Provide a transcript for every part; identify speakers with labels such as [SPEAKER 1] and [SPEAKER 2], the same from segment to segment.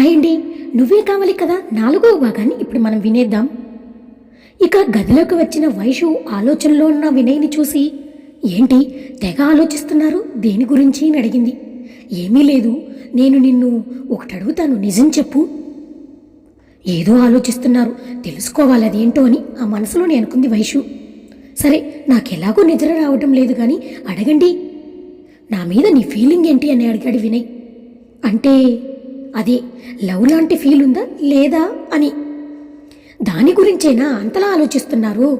[SPEAKER 1] Hi అండి నువ్వే కావాలి కదా నాలుగో భాగాన్ని ఇప్పుడు మనం వినేద్దాం. ఇక గదిలోకి వచ్చిన వైషు ఆలోచనలో ఉన్న వినయ్ని చూసి ఏంటి తెగ ఆలోచిస్తున్నారు? దేని గురించి? అని అడిగింది. ఏమీ లేదు నేను నిన్ను ఒకటి అడుగుతాను నిజం చెప్పు. ఏదో ఆలోచిస్తున్నారు తెలుసుకోవాలి అదేంటో అని ఆ మనసులోనే అనుకుంది వైషు. సరే నాకెలాగో నిద్ర రావటం లేదు కానీ అడగండి. నా మీద నీ ఫీలింగ్ ఏంటి? అని అడిగాడు వినయ్. అంటే అదే లవ్ లాంటి ఫీల్ ఉందా లేదా అని. దాని గురించేనా అంతలా ఆలోచిస్తున్నారు?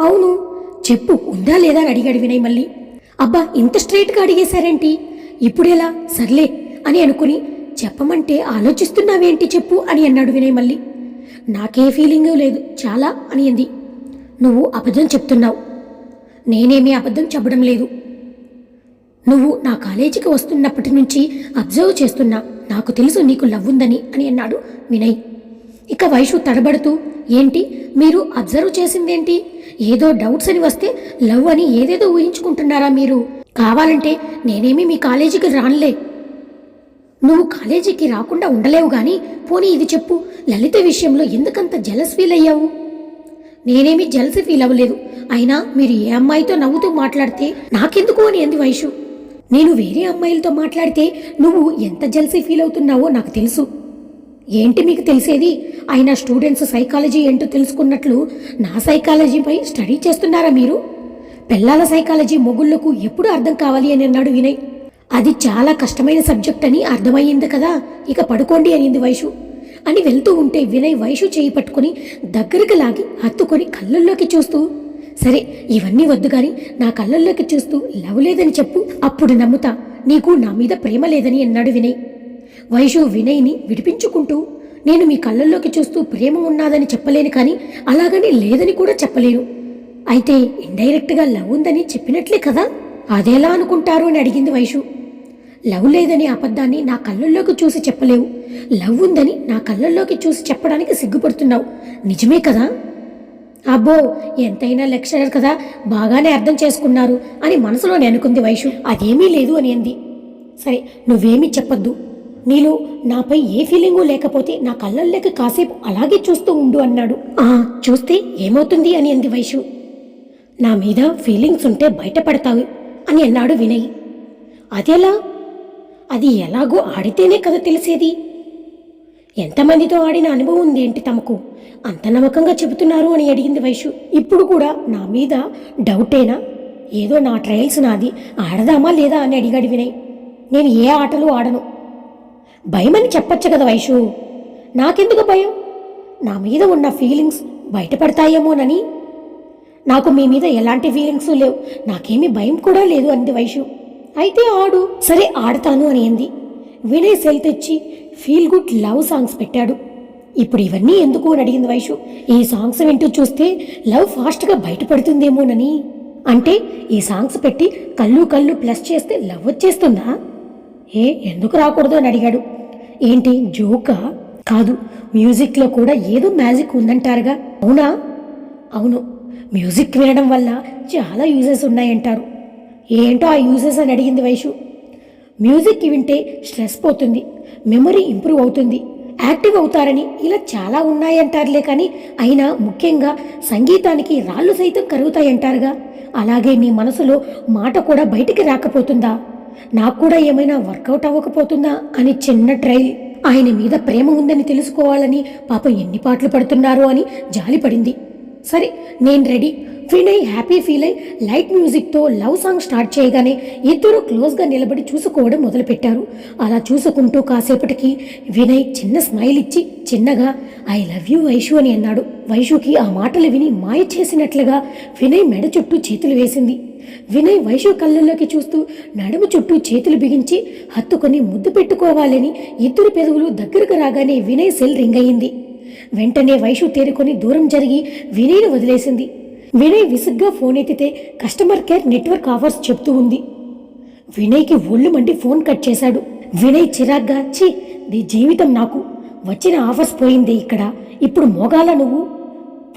[SPEAKER 1] అవును చెప్పు ఉందా లేదా అని అడిగాడు వినయ్ మళ్ళీ. అబ్బా ఇంత స్ట్రైట్గా అడిగేశారేంటి? ఇప్పుడెలా? సర్లే అని అనుకుని చెప్పమంటే ఆలోచిస్తున్నావేంటి చెప్పు అని అన్నాడు వినయ్ మళ్ళీ. నాకే ఫీలింగ్ లేదు చాలా అని అంది. నువ్వు అబద్ధం చెప్తున్నావు. నేనేమీ అబద్ధం చెప్పడం లేదు. నువ్వు నా కాలేజీకి వస్తున్నప్పటి నుంచి అబ్జర్వ్ చేస్తున్నా. నాకు తెలుసు నీకు లవ్ ఉందని అని అన్నాడు వినయ్. ఇక వైషు తడబడుతూ ఏంటి? మీరు అబ్జర్వ్ చేసిందేంటి? ఏదో డౌట్స్ అని వస్తే లవ్ అని ఏదేదో ఊహించుకుంటున్నారా మీరు? కావాలంటే నేనేమి మీ కాలేజీకి రానులే. నువ్వు కాలేజీకి రాకుండా ఉండలేవు గాని పోనీ ఇది చెప్పు. లలిత విషయంలో ఎందుకంత జలస్ ఫీల్ అయ్యావు? నేనేమి జలసి ఫీల్ అవ్వలేదు. అయినా మీరు ఏ అమ్మాయితో నవ్వుతూ మాట్లాడితే నాకెందుకు అని అంది వైషు. నేను వేరే అమ్మాయిలతో మాట్లాడితే నువ్వు ఎంత జెల్సీ ఫీల్ అవుతున్నావో నాకు తెలుసు. ఏంటి మీకు తెలిసేది? అయినా స్టూడెంట్స్ సైకాలజీ ఏంటో తెలుసుకున్నట్లు నా సైకాలజీపై స్టడీ చేస్తున్నారా మీరు? పిల్లల సైకాలజీ మొగుళ్ళకు ఎప్పుడు అర్థం కావాలి అని అన్నాడు వినయ్. అది చాలా కష్టమైన సబ్జెక్ట్ అని అర్థమయ్యింది కదా ఇక పడుకోండి అనింది వైషు. అని వెళ్తూ ఉంటే వినయ్ వైషు చేయి పట్టుకుని దగ్గరికి లాగి హత్తుకొని కళ్ళల్లోకి చూస్తూ సరే ఇవన్నీ వద్దు కానీ నా కళ్ళల్లోకి చూస్తూ లవ్ లేదని చెప్పు అప్పుడు నమ్ముతా. నీకు నా మీద ప్రేమ లేదని అన్నాడు వినయ్? వైషు వినయ్ని విడిపించుకుంటూ నేను మీ కళ్ళల్లోకి చూస్తూ ప్రేమ ఉన్నాదని చెప్పలేను కానీ అలాగని లేదని కూడా చెప్పలేను. అయితే ఇండైరెక్ట్గా లవ్ ఉందని చెప్పినట్లే కదా? అదేలా అనుకుంటారు అని అడిగింది వైషు లవ్ లేదని అబద్ధాన్ని నా కళ్ళల్లోకి చూసి చెప్పలేవు. లవ్ ఉందని నా కళ్ళల్లోకి చూసి చెప్పడానికి సిగ్గుపడుతున్నావు. నిజమే కదా? అబ్బో ఎంతైనా లెక్చరర్ కదా బాగానే అర్థం చేసుకున్నారు అని మనసులోనే అనుకుంది వైషు. అదేమీ లేదు అని అంది. సరే నువ్వేమీ చెప్పొద్దు. నీలో నాపై ఏ ఫీలింగు లేకపోతే నా కళ్ళల్లోకి కాసేపు అలాగే చూస్తూ ఉండు అన్నాడు. ఆ చూస్తే ఏమవుతుంది అని అంది వైషు. నా మీద ఫీలింగ్స్ ఉంటే బయటపడతావు అని అన్నాడు వినయ్. అదెలా? అది ఎలాగో ఆడితేనే కదా తెలిసేది. ఎంతమందితో ఆడిన అనుభవం ఉంది ఏంటి తమకు? అంత నమ్మకంగా చెబుతున్నారు అని అడిగింది వైషు. ఇప్పుడు కూడా నా మీద డౌటేనా? ఏదో నా ట్రయల్స్ నాది. ఆడదామా లేదా అని అడిగాడు వినయ్. నేను ఏ ఆటలు ఆడను? భయమని చెప్పొచ్చు కదా వైషు. నాకెందుకు భయం? నా మీద ఉన్న ఫీలింగ్స్ బయటపడతాయేమోనని? నాకు మీ మీద ఎలాంటి ఫీలింగ్స్ లేవు. నాకేమీ భయం కూడా లేదు అంది వైషు. అయితే ఆడు. సరే ఆడతాను అని అంది. వినయ్ సెల్ తెచ్చి ఫీల్ గుడ్ లవ్ సాంగ్స్ పెట్టాడు. ఇప్పుడు ఇవన్నీ ఎందుకు అని అడిగింది వైషు. ఈ సాంగ్స్ వింటూ చూస్తే లవ్ ఫాస్ట్గా బయటపడుతుందేమోనని. అంటే ఈ సాంగ్స్ పెట్టి కళ్ళు కళ్ళు ప్లస్ చేస్తే లవ్ వచ్చేస్తుందా? ఏ ఎందుకు రాకూడదు అని అడిగాడు. ఏంటి జోకా? కాదు మ్యూజిక్లో కూడా ఏదో మ్యాజిక్ ఉందంటారుగా. అవునా? అవును. మ్యూజిక్ వినడం వల్ల చాలా యూజెస్ ఉన్నాయంటారు. ఏంటో ఆ యూజెస్ అని అడిగింది వైషు. మ్యూజిక్ వింటే స్ట్రెస్ పోతుంది మెమరీ ఇంప్రూవ్ అవుతుంది యాక్టివ్ అవుతారని ఇలా చాలా ఉన్నాయంటారులే కానీ అయినా ముఖ్యంగా సంగీతానికి రాళ్ళు సైతం కరుగుతాయంటారుగా. అలాగే నీ మనసులో మాట కూడా బయటికి రాకపోతుందా? నాకు కూడా ఏమైనా వర్కౌట్ అవ్వకపోతుందా? అని చిన్న ట్రైల్ ఆయన మీద ప్రేమ ఉందని తెలుసుకోవాలని పాపం ఎన్ని పాటలు పడుతున్నారో అని జాలిపడింది. సరే నేను రెడీ. వినయ్ హ్యాపీ ఫీల్ అయి లైట్ మ్యూజిక్తో లవ్ సాంగ్ స్టార్ట్ చేయగానే ఇద్దరు క్లోజ్గా నిలబడి చూసుకోవడం మొదలుపెట్టారు. అలా చూసుకుంటూ కాసేపటికి వినయ్ చిన్న స్మైల్ ఇచ్చి చిన్నగా ఐ లవ్ యూ వైషు అని అన్నాడు. వైషుకి ఆ మాటలు విని మాయ చేసినట్లుగా వినయ్ మెడ చుట్టూ చేతులు వేసింది. వినయ్ వైషు కళ్ళల్లోకి చూస్తూ నడుము చుట్టూ చేతులు బిగించి హత్తుకొని ముద్దు పెట్టుకోవాలని ఇద్దరు పెదవులు దగ్గరకు రాగానే వినయ్ సెల్ రింగ్ అయింది వెంటనే వైషు తేరుకొని దూరం జరిగి వినయ్ను వదిలేసింది. వినయ్ విసుగ్గా ఫోన్ ఎత్తితే కస్టమర్ కేర్ నెట్వర్క్ ఆఫర్స్ చెప్తూ ఉంది. వినయ్కి ఒళ్ళు మండి ఫోన్ కట్ చేశాడు. వినయ్ చిరాగ్గా ఛీ నీ జీవితం నాకు. వచ్చిన ఆఫర్స్ పోయింది ఇక్కడ. ఇప్పుడు మోగాల నువ్వు?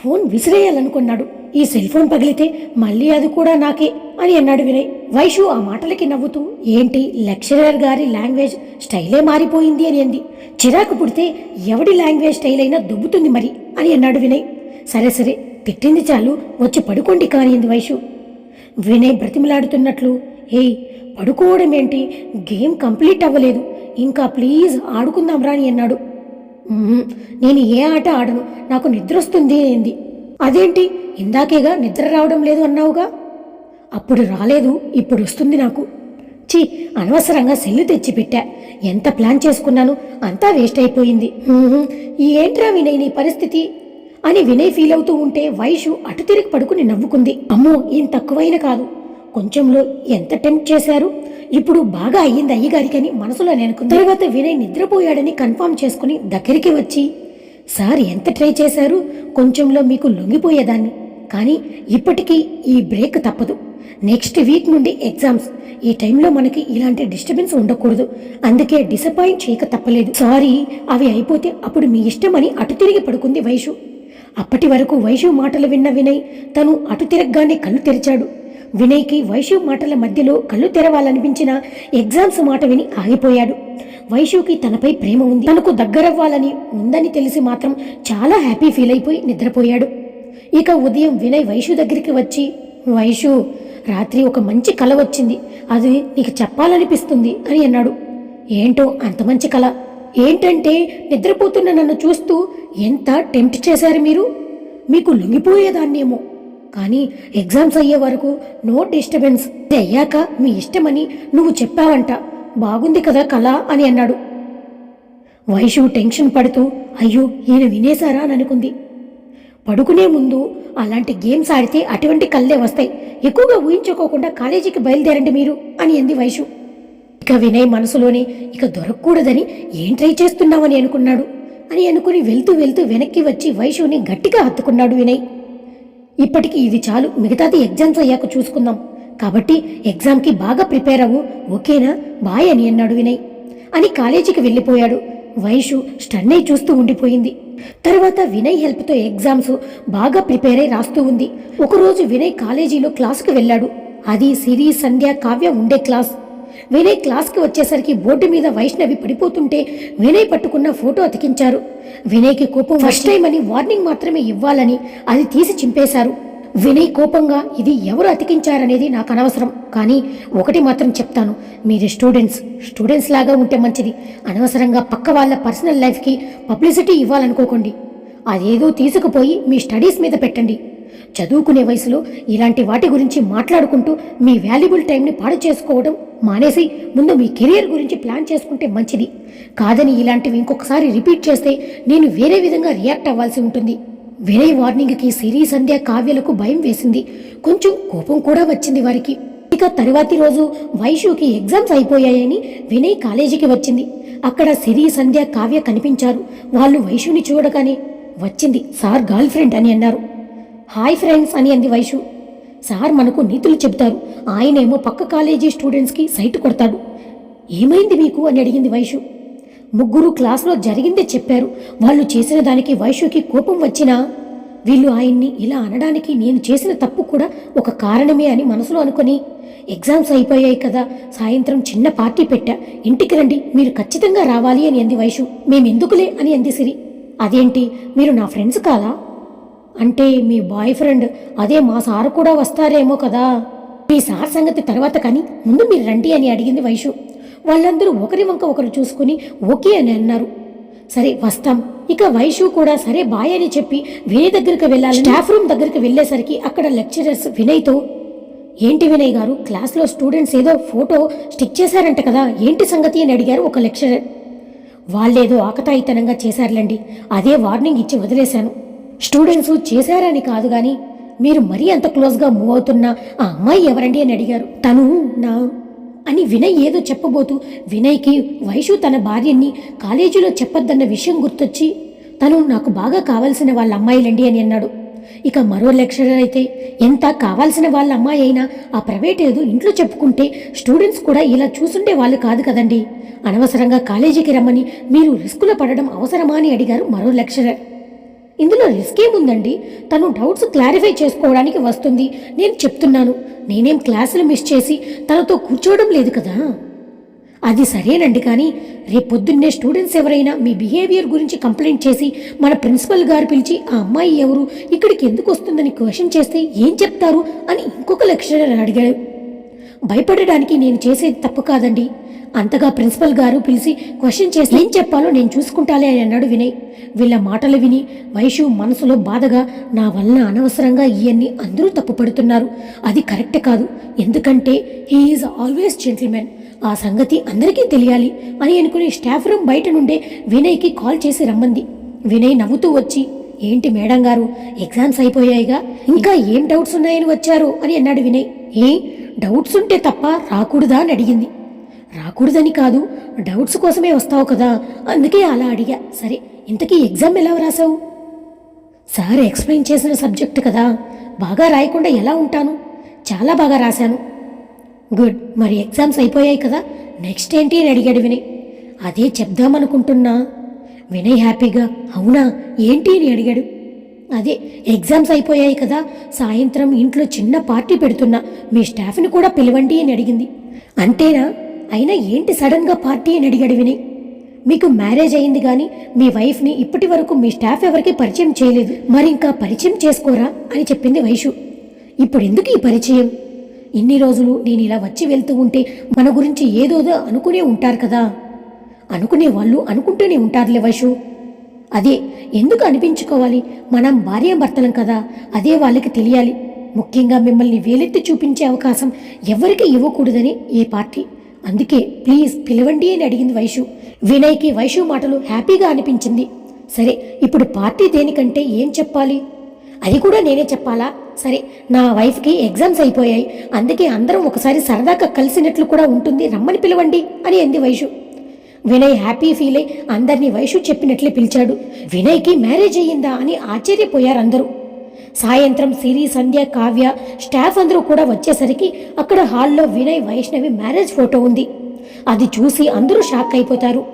[SPEAKER 1] ఫోన్ విసిరేయాలనుకున్నాడు. ఈ సెల్ ఫోన్ పగిలితే మళ్ళీ అది కూడా నాకే అని అన్నాడు వినయ్. వైషు ఆ మాటలకి నవ్వుతూ ఏంటి లెక్చరర్ గారి లాంగ్వేజ్ స్టైలే మారిపోయింది అని అంది. చిరాకు పుడితే ఎవడి లాంగ్వేజ్ స్టైల్ అయినా దుబ్బుతుంది మరి అని అన్నాడు వినయ్. సరే సరే తిట్టింది చాలు వచ్చి పడుకోండి కానింది వైషు. వినయ్ బ్రతిమలాడుతున్నట్లు ఏయ్ పడుకోవడం ఏంటి గేమ్ కంప్లీట్ అవ్వలేదు. ఇంకా ప్లీజ్ ఆడుకుందాం రాని అన్నాడు. నేను ఏ ఆట ఆడను? నాకు నిద్ర వస్తుంది ఏంది అదేంటి? ఇందాకేగా నిద్ర రావడం లేదు అన్నావుగా? అప్పుడు రాలేదు ఇప్పుడు వస్తుంది నాకు. ఛీ అనవసరంగా సెల్లు తెచ్చిపెట్టా. ఎంత ప్లాన్ చేసుకున్నాను అంతా వేస్ట్ అయిపోయింది. ఏంట్రా వినయ్ నీ పరిస్థితి? అని వినయ్ ఫీల్ అవుతూ ఉంటే వైషు అటు తిరిగి పడుకుని నవ్వుకుంది. అమ్మో ఏం తక్కువైన కాదు. కొంచెంలో ఎంత టెంప్ట్ చేశారు? ఇప్పుడు బాగా అయ్యింది అయ్యగారికి అని మనసులో నేను తర్వాత వినయ్ నిద్రపోయాడని కన్ఫర్మ్ చేసుకుని దగ్గరికి వచ్చి సార్ ఎంత ట్రై చేశారు? కొంచెంలో మీకు లొంగిపోయేదాన్ని. కానీ ఇప్పటికీ ఈ బ్రేక్ తప్పదు. నెక్స్ట్ వీక్ నుండి ఎగ్జామ్స్ ఈ టైంలో మనకి ఇలాంటి డిస్టర్బెన్స్ ఉండకూడదు. అందుకే డిసప్పాయింట్ చేయక తప్పలేదు. సారీ అవి అయిపోతే అప్పుడు మీ ఇష్టమని అటు తిరిగి పడుకుంది వైషు. అప్పటి వరకు వైషు మాటలు విన్న వినయ్ తను అటు తిరగగానే కళ్ళు తెరిచాడు. వినయ్కి వైషు మాటల మధ్యలో కళ్ళు తెరవాలనిపించిన ఎగ్జామ్స్ మాట విని ఆగిపోయాడు. వైషుకి తనపై ప్రేమ ఉంది. తనకు దగ్గరవ్వాలని ఉందని తెలిసి మాత్రం చాలా హ్యాపీ ఫీల్ అయిపోయి నిద్రపోయాడు. ఇక ఉదయం వినయ్ వైషు దగ్గరికి వచ్చి వైషు రాత్రి ఒక మంచి కల వచ్చింది. అది నీకు చెప్పాలనిపిస్తుంది అని అన్నాడు. ఏంటో అంత మంచి కళ ఏంటంటే నిద్రపోతున్న నన్ను చూస్తూ ఎంత టెంప్ట్ చేశారు మీరు? మీకు లొంగిపోయేదాన్నేమో. కానీ ఎగ్జామ్స్ అయ్యే వరకు నో డిస్టర్బెన్స్. అయ్యాక మీ ఇష్టమని నువ్వు చెప్పావంట. బాగుంది కదా కళ అని అన్నాడు. వైషు టెన్షన్ పడుతూ అయ్యో ఈయన వినేశారా అని అనుకుంది. పడుకునే ముందు అలాంటి గేమ్స్ ఆడితే అటువంటి కళ్ళే వస్తాయి. ఎక్కువగా ఊహించుకోకుండా కాలేజీకి బయలుదేరండి మీరు అని అంది వైషు. ఇక వినయ్ మనసులోనే ఇక దొరకకూడదని ఏం ట్రై చేస్తున్నావని అనుకున్నాడు. అని అనుకుని వెళ్తూ వెళ్తూ వెనక్కి వచ్చి వైషుని గట్టిగా హత్తుకున్నాడు వినయ్. ఇప్పటికి ఇది చాలు. మిగతాది ఎగ్జామ్స్ అయ్యాక చూసుకుందాం. కాబట్టి ఎగ్జామ్కి బాగా ప్రిపేర్ అవ్వు. ఓకేనా? బాయ్ అని అన్నాడు వినయ్. అని కాలేజీకి వెళ్ళిపోయాడు. వైషు స్టన్నై చూస్తూ ఉండిపోయింది. తర్వాత వినయ్ హెల్ప్తో ఎగ్జామ్స్ బాగా ప్రిపేర్ అయి రాస్తూ ఉంది. ఒకరోజు వినయ్ కాలేజీలో క్లాస్కి వెళ్ళాడు. అది సిరి సంధ్య కావ్య ఉండే క్లాస్. వినయ్ క్లాస్కి వచ్చేసరికి బోర్డు మీద వైష్ణవి పడిపోతుంటే వినయ్ పట్టుకున్న ఫోటో అతికించారు. వినయ్కి కోపం ఫస్ట్ టైం అని వార్నింగ్ మాత్రమే ఇవ్వాలని అది తీసి చింపేశారు. వినయ్ కోపంగా ఇది ఎవరు అతికించారనేది నాకు అనవసరం కానీ ఒకటి మాత్రం చెప్తాను. మీరు స్టూడెంట్స్ స్టూడెంట్స్ లాగా ఉంటే మంచిది. అనవసరంగా పక్క వాళ్ళ పర్సనల్ లైఫ్కి పబ్లిసిటీ ఇవ్వాలనుకోకండి. అదేదో తీసుకుపోయి మీ స్టడీస్ మీద పెట్టండి. చదువుకునే వయసులో ఇలాంటి వాటి గురించి మాట్లాడుకుంటూ మీ వాల్యుబుల్ టైంని పాడు చేసుకోవడం మానేసి ముందు మీ కెరియర్ గురించి ప్లాన్ చేసుకుంటే మంచిది. కాదని ఇలాంటివి ఇంకొకసారి రిపీట్ చేస్తే నేను వేరే విధంగా రియాక్ట్ అవ్వాల్సి ఉంటుంది. వినయ్ వార్నింగ్కి సిరి సంధ్య కావ్యలకు భయం వేసింది. కొంచెం కోపం కూడా వచ్చింది వారికి. ఇక తరువాతి రోజు వైషుకి ఎగ్జామ్స్ అయిపోయాయని వినయ్ కాలేజీకి వచ్చింది. అక్కడ సిరి సంధ్య కావ్య కనిపించారు. వాళ్ళు వైషుని చూడగానే వచ్చింది సార్ గర్ల్ ఫ్రెండ్ అని అన్నారు. హాయ్ ఫ్రెండ్స్ అని అంది వైషు సార్ మనకు నీతులు చెబుతారు. ఆయనేమో పక్క కాలేజీ స్టూడెంట్స్కి సైట్ కొడతాడు. ఏమైంది మీకు? అని అడిగింది వైషు. ముగ్గురు క్లాస్లో జరిగిందే చెప్పారు. వాళ్ళు చేసిన దానికి వైషుకి కోపం వచ్చినా వీళ్ళు ఆయన్ని ఇలా అనడానికి నేను చేసిన తప్పు కూడా ఒక కారణమే అని మనసులో అనుకొని ఎగ్జామ్స్ అయిపోయాయి కదా సాయంత్రం చిన్న పార్టీ పెట్టా. ఇంటికి రండి మీరు ఖచ్చితంగా రావాలి అని అంది వైషు. మేమెందుకులే అని అంది సిరి. అదేంటి మీరు నా ఫ్రెండ్స్ కాదా అంటే మీ బాయ్ ఫ్రెండ్ అదే మా సార్ కూడా వస్తారేమో కదా. మీ సార్ సంగతి తర్వాత కానీ ముందు మీరు రండి అని అడిగింది వైషు. వాళ్ళందరూ ఒకరి వంక ఒకరు చూసుకుని ఓకే అని అన్నారు. సరే వస్తాం. ఇక వైషు కూడా సరే బాయ్ అని చెప్పి వినయ్ దగ్గరికి వెళ్ళాలి స్టాఫ్ రూమ్ దగ్గరికి వెళ్ళేసరికి అక్కడ లెక్చరర్స్ వినయ్తో ఏంటి వినయ్ గారు క్లాస్లో స్టూడెంట్స్ ఏదో ఫోటో స్టిక్ చేశారంట కదా ఏంటి సంగతి? అని అడిగారు ఒక లెక్చరర్. వాళ్ళేదో ఆకతాయితనంగా చేశారులండి అదే వార్నింగ్ ఇచ్చి వదిలేశాను. స్టూడెంట్స్ చేశారని కాదు కానీ మీరు మరీ అంత క్లోజ్గా మూవ్ అవుతున్న ఆ అమ్మాయి ఎవరండి అని అడిగారు. తను నా అని వినయ్ ఏదో చెప్పబోతూ వినయ్కి వైషు తన భార్యని కాలేజీలో చెప్పొద్దన్న విషయం గుర్తొచ్చి తను నాకు బాగా కావాల్సిన వాళ్ళ అమ్మాయిలండి అని అన్నాడు. ఇక మరో లెక్చరర్ అయితే ఎంత కావాల్సిన వాళ్ళ అమ్మాయి అయినా ఆ ప్రైవేట్ ఏదో ఇంట్లో చెప్పుకుంటే స్టూడెంట్స్ కూడా ఇలా చూసుండే వాళ్ళు కాదు కదండి. అనవసరంగా కాలేజీకి రమ్మని మీరు రిస్కులో పడడం అవసరమా అని అడిగారు మరో లెక్చరర్. ఇందులో రిస్క్ ఏముందండి? తను డౌట్స్ క్లారిఫై చేసుకోవడానికి వస్తుంది. నేను చెప్తున్నాను. నేనేం క్లాసులు మిస్ చేసి తనతో కూర్చోవడం లేదు కదా? అది సరేనండి కానీ రేపొద్దున్నే స్టూడెంట్స్ ఎవరైనా మీ బిహేవియర్ గురించి కంప్లైంట్ చేసి మన ప్రిన్సిపల్ గారు పిలిచి ఆ అమ్మాయి ఎవరు? ఇక్కడికి ఎందుకు వస్తుందని క్వశ్చన్ చేస్తే ఏం చెప్తారు? అని ఇంకొక లెక్చరర్ అడిగాడు. భయపడడానికి నేను చేసేది తప్పు కాదండి. అంతగా ప్రిన్సిపల్ గారు పిలిచి క్వశ్చన్ చేసి ఏం చెప్పాలో నేను చూసుకుంటాలే అని అన్నాడు వినయ్. వీళ్ళ మాటలు విని వైషు మనసులో బాధగా నా వల్ల అనవసరంగా ఇవన్నీ అందరూ తప్పుపడుతున్నారు అది కరెక్ట్ కాదు. ఎందుకంటే హీఈస్ ఆల్వేస్ జెంటిల్మెన్. ఆ సంగతి అందరికీ తెలియాలి అని అనుకుని స్టాఫ్ రూమ్ బయట నుండే వినయ్కి కాల్ చేసి రమ్మంది. వినయ్ నవ్వుతూ వచ్చి ఏంటి మేడం గారు ఎగ్జామ్స్ అయిపోయాయిగా? ఇంకా ఏం డౌట్స్ ఉన్నాయని వచ్చారు? అని అన్నాడు వినయ్. ఏ డౌట్స్ ఉంటే తప్ప రాకూడదా? అని అడిగింది. రాకూడదని కాదు డౌట్స్ కోసమే వస్తావు కదా. అందుకే అలా అడిగా. సరే ఇంతకీ ఎగ్జామ్ ఎలా రాసావు సార్ ఎక్స్ప్లెయిన్ చేసిన సబ్జెక్ట్ కదా. బాగా రాయకుండా ఎలా ఉంటాను? చాలా బాగా రాశాను. గుడ్ మరి ఎగ్జామ్స్ అయిపోయాయి కదా. నెక్స్ట్ ఏంటి అని అడిగాడు వినయ్. అదే చెప్దామనుకుంటున్నా. వినయ్ హ్యాపీగా అవునా ఏంటి అని అడిగాడు. అదే ఎగ్జామ్స్ అయిపోయాయి కదా. సాయంత్రం ఇంట్లో చిన్న పార్టీ పెడుతున్నా. మీ స్టాఫ్ని కూడా పిలవండి అని అడిగింది. అంతేనా? అయినా ఏంటి సడన్గా పార్టీ అని అడిగాడు విని మీకు మ్యారేజ్ అయింది కానీ మీ వైఫ్ని ఇప్పటి వరకు మీ స్టాఫ్ ఎవరికి పరిచయం చేయలేదు. మరి ఇంకా పరిచయం చేసుకోరా అని చెప్పింది వైషు. ఇప్పుడు ఎందుకు ఈ పరిచయం? ఇన్ని రోజులు నేను ఇలా వచ్చి వెళ్తూ ఉంటే మన గురించి ఏదోదో అనుకునే ఉంటారు కదా. అనుకునే వాళ్ళు అనుకుంటూనే ఉంటారులే వైషు. అదే ఎందుకు అనిపించుకోవాలి? మనం భార్యాభర్తలం కదా అదే వాళ్ళకి తెలియాలి. ముఖ్యంగా మిమ్మల్ని వేలెత్తి చూపించే అవకాశం ఎవరికి ఇవ్వకూడదని ఏ పార్టీ. అందుకే ప్లీజ్ పిలవండి అని అడిగింది వైషు. వినయ్కి వైషు మాటలు హ్యాపీగా అనిపించింది. సరే ఇప్పుడు పార్టీ దేనికంటే ఏం చెప్పాలి? అది కూడా నేనే చెప్పాలా? సరే నా వైఫ్కి ఎగ్జామ్స్ అయిపోయాయి. అందుకే అందరం ఒకసారి సరదాగా కలిసినట్లు కూడా ఉంటుంది. రమ్మని పిలవండి అని అంది వైషు. వినయ్ హ్యాపీ ఫీల్ అయి అందరినీ వైషు చెప్పినట్లే పిలిచాడు. వినయ్కి మ్యారేజ్ అయ్యిందా అని ఆశ్చర్యపోయారు అందరూ. సాయంత్రం సిరి సంధ్య కావ్య స్టాఫ్ అందరూ కూడా వచ్చేసరికి అక్కడ హాల్లో వినయ్ వైష్ణవి మ్యారేజ్ ఫోటో ఉంది. అది చూసి అందరూ షాక్ అయిపోతారు.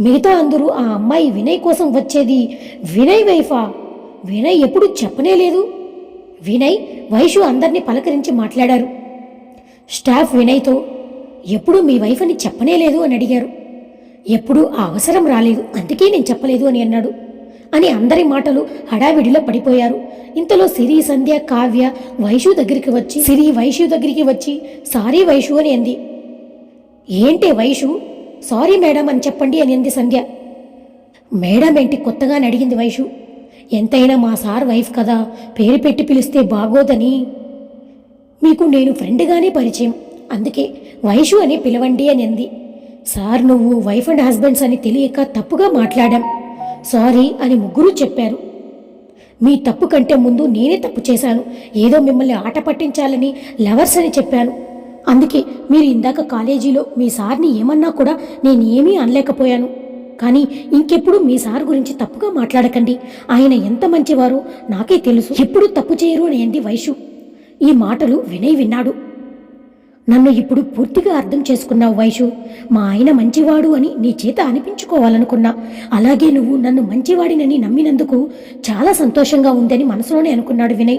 [SPEAKER 1] మిగతా అందరూ ఆ అమ్మాయి వినయ్ కోసం వచ్చేది వినయ్ వైఫా? వినయ్ ఎప్పుడు చెప్పనే లేదు. వినయ్ వైషు అందరినీ పలకరించి మాట్లాడారు. స్టాఫ్ వినయ్తో ఎప్పుడు మీ వైఫ్ అని చెప్పనే లేదు అని అడిగారు. ఎప్పుడూ ఆ అవసరం రాలేదు. అందుకే నేను చెప్పలేదు అని అన్నాడు. అని అందరి మాటలు హడావిడిలో పడిపోయారు. ఇంతలో సిరి సంధ్య కావ్య వైషు దగ్గరికి వచ్చి సిరి వైషు దగ్గరికి వచ్చి సారీ వైషు అని అంది. ఏంటి వైషు? సారీ మేడం అని చెప్పండి అని అంది సంధ్య. మేడం ఏంటి కొత్తగా అడిగింది వైషు. ఎంతైనా మా సార్ వైఫ్ కదా పేరు పెట్టి పిలిస్తే బాగోదని. మీకు నేను ఫ్రెండ్గానే పరిచయం అందుకే వైషు అని పిలవండి అని అంది. సార్ నువ్వు వైఫ్ అండ్ హస్బెండ్స్ అని తెలియక తప్పుగా మాట్లాడాం. సారీ అని ముగ్గురు చెప్పారు. మీ తప్పు కంటే ముందు నేనే తప్పు చేశాను. ఏదో మిమ్మల్ని ఆట పట్టించాలని లవర్స్ అని చెప్పాను. అందుకే మీరు ఇందాక కాలేజీలో మీ సార్ని ఏమన్నా కూడా నేను ఏమీ అనలేకపోయాను. కానీ ఇంకెప్పుడు మీ సార్ గురించి తప్పుగా మాట్లాడకండి. ఆయన ఎంత మంచివారో నాకే తెలుసు. ఎప్పుడు తప్పు చేయరు అని అంది వైషు. ఈ మాటలు వినయ్ విన్నాడు. నన్ను ఇప్పుడు పూర్తిగా అర్థం చేసుకున్నావు వైషు. మా ఆయన మంచివాడు అని నీ చేత అనిపించుకోవాలనుకున్నా. అలాగే నువ్వు నన్ను మంచివాడినని నమ్మినందుకు చాలా సంతోషంగా ఉందని మనసులోనే అనుకున్నాడు వినయ్.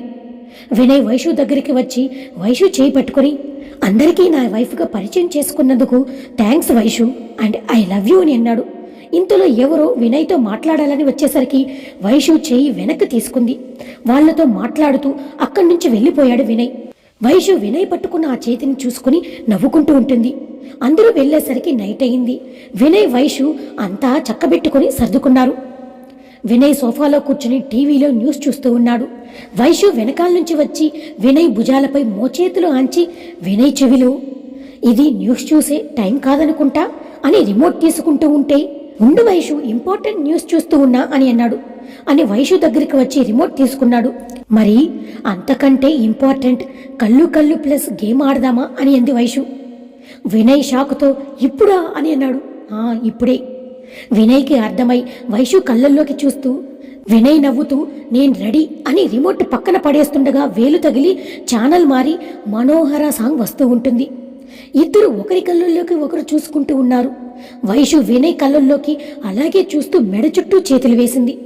[SPEAKER 1] వినయ్ వైషు దగ్గరికి వచ్చి వైషు చేయి పట్టుకుని అందరికీ నా వైఫ్గా పరిచయం చేసుకున్నందుకు thanks Vaishu and I love you అని అన్నాడు. ఇంతలో ఎవరో వినయ్తో మాట్లాడాలని వచ్చేసరికి వైషు చేయి వెనక్కి తీసుకుంది. వాళ్ళతో మాట్లాడుతూ అక్కడి నుంచి వెళ్ళిపోయాడు వినయ్. వైషు వినయ్ పట్టుకున్న ఆ చేతిని చూసుకుని నవ్వుకుంటూ ఉంటుంది. అందరూ వెళ్ళేసరికి నైట్ అయింది. వినయ్ వైషు అంతా చక్కబెట్టుకుని సర్దుకున్నారు. వినయ్ సోఫాలో కూర్చుని టీవీలో న్యూస్ చూస్తూ ఉన్నాడు. వైషు వెనకాల నుంచి వచ్చి వినయ్ భుజాలపై మోచేతులు ఆంచి వినయ్ చెవిలో ఇది న్యూస్ చూసే టైం కాదనుకుంటా? అని రిమోట్ తీసుకుంటూ ఉంటే ఉండు వైషు ఇంపార్టెంట్ న్యూస్ చూస్తూ ఉన్నా అని అన్నాడు. అని వైషు దగ్గరికి వచ్చి రిమోట్ తీసుకున్నాడు. మరి అంతకంటే ఇంపార్టెంట్ కళ్ళు కళ్ళు ప్లస్ గేమ్ ఆడదామా అని అంది వైషు. వినయ్ షాకుతో ఇప్పుడా అని అన్నాడు. ఆ ఇప్పుడే. వినయ్కి అర్థమై వైషు కళ్ళల్లోకి చూస్తూ వినయ్ నవ్వుతూ నేను రెడీ అని రిమోట్ పక్కన పడేస్తుండగా వేలు తగిలి ఛానల్ మారి మనోహర సాంగ్ వస్తూ ఉంటుంది. ఇద్దరు ఒకరి కళ్ళల్లోకి ఒకరు చూసుకుంటూ ఉన్నారు. వైషు వినయ్ కళ్ళల్లోకి అలాగే చూస్తూ మెడ చుట్టూ చేతులు వేసింది.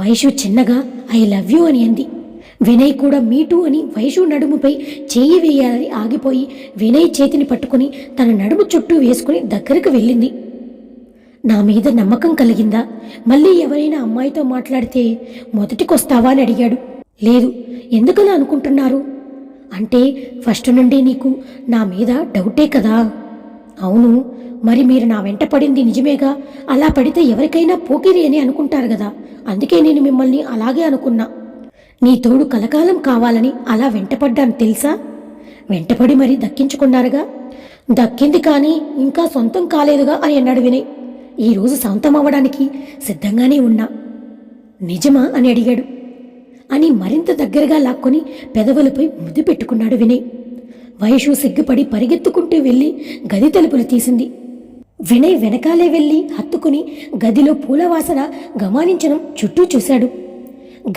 [SPEAKER 1] వైషు చిన్నగా ఐ లవ్ యూ అని అంది. వినయ్ కూడా మీటూ అని వైషు నడుముపై చేయి వేయాలని ఆగిపోయి వినయ్ చేతిని పట్టుకుని తన నడుము చుట్టూ వేసుకుని దగ్గరకు వెళ్ళింది. నా మీద నమ్మకం కలిగిందా? మళ్ళీ ఎవరైనా అమ్మాయితో మాట్లాడితే మొదటికొస్తావా? అని అడిగాడు. లేదు. ఎందుకలా అనుకుంటున్నారు? అంటే ఫస్ట్ నుండి నీకు నా మీద డౌటే కదా? అవును. మరి మీరు నా వెంట పడింది నిజమేగా? అలా పడితే ఎవరికైనా పోకిరి అని అనుకుంటారు కదా. అందుకే నేను మిమ్మల్ని అలాగే అనుకున్నా. నీ తోడు కలకాలం కావాలని అలా వెంటపడ్డాను తెలుసా? వెంటపడి మరీ దక్కించుకున్నారుగా? దక్కింది కానీ ఇంకా సొంతం కాలేదుగా అని అన్నాడు వినయ్. ఈరోజు సొంతం అవ్వడానికి సిద్ధంగానే ఉన్నా. నిజమా అని అడిగాడు. అని మరింత దగ్గరగా లాక్కొని పెదవులపై ముద్దు పెట్టుకున్నాడు వినయ్. వయసు సిగ్గుపడి పరిగెత్తుకుంటూ వెళ్ళి గది తలుపులు తీసింది. వినయ్ వెనకాలే వెళ్ళి హత్తుకుని గదిలో పూల వాసన గమనించడం చుట్టూ చూశాడు.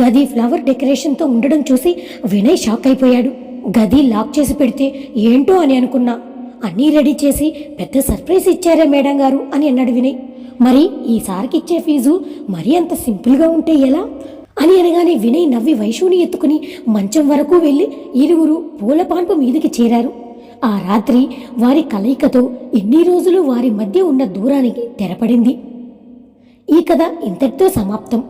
[SPEAKER 1] గది ఫ్లవర్ డెకరేషన్తో ఉండడం చూసి వినయ్ షాక్ అయిపోయాడు. గది లాక్ చేసి పెడితే ఏంటో అని అనుకున్నా. అన్నీ రెడీ చేసి పెద్ద సర్ప్రైజ్ ఇచ్చారే మేడం గారు అని అన్నాడు వినయ్. మరి ఈసారికి ఇచ్చే ఫీజు మరీ అంత సింపుల్గా ఉంటే ఎలా? అని అనగానే వినయ్ నవ్వి వైషుని ఎత్తుకుని మంచం వరకు వెళ్ళి ఇరువురు పూలపాన్పు మీదికి చేరారు. ఆ రాత్రి వారి కలయికతో ఎన్ని రోజులు వారి మధ్య ఉన్న దూరానికి తెరపడింది. ఈ కథ ఇంతటితో సమాప్తం.